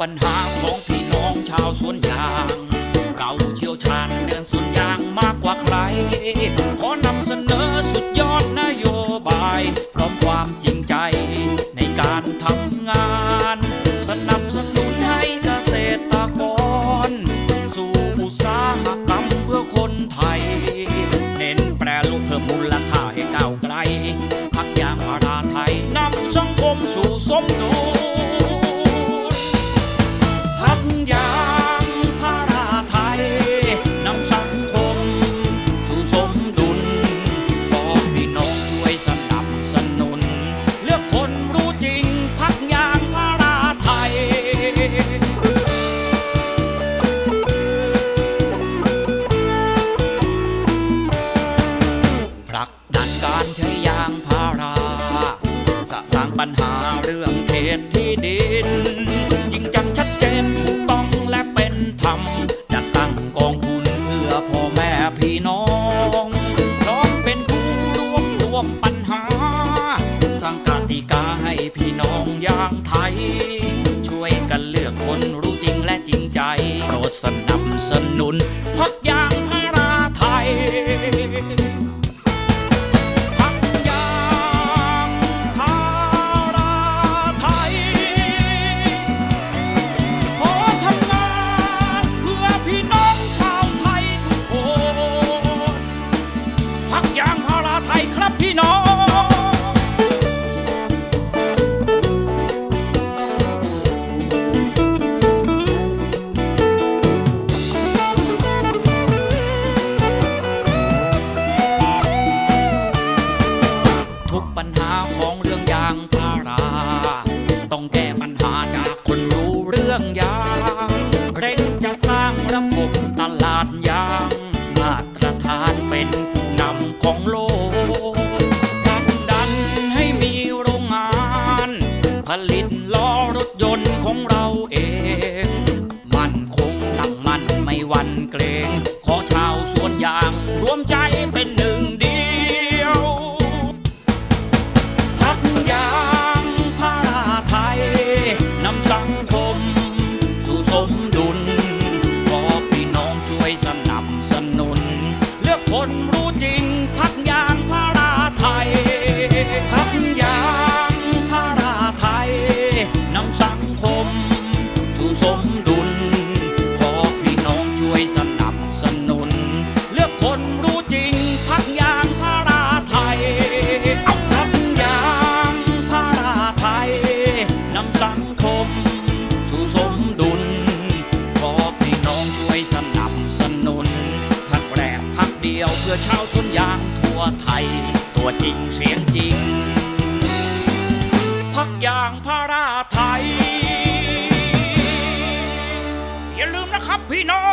ปัญหาของพี่น้องชาวสวนยาง เราเชี่ยวชาญเรื่องสวนยางมากกว่าใคร ขอนำเสนอสุดยอดนโยบาย พร้อมความจริงใจในการทำงาน สนับสนุนให้เกษตรกร สู่อุตสาหกรรมเพื่อคนไทย ญหาเรื่องเขตที่ดิน จริงจังชัดเจนถูกต้องและเป็นธรรมจัดตั้งกองทุนเพื่อพ่อแม่พี่น้องพร้อมเป็นผู้รวบรวมปัญหา สร้างกติกาให้พี่น้องอย่างไทย ช่วยกันเลือกคนรู้จริงและจริงใจโปรดสนับสนุนพักยางพาราไทย ของโล สู่สมดุล ขอพี่น้องช่วยสนับสนุน เลือกคนรู้จริงพักยางพาราไทยพักยางพาราไทยนำสังคม สู่สมดุล ขอพี่น้องช่วยสนับสนุนพักแรกพักเดียวเพื่อชาวสวนยางทั่วไทย ตัวจริงเสียงจริงพักยางพาราไทย อย่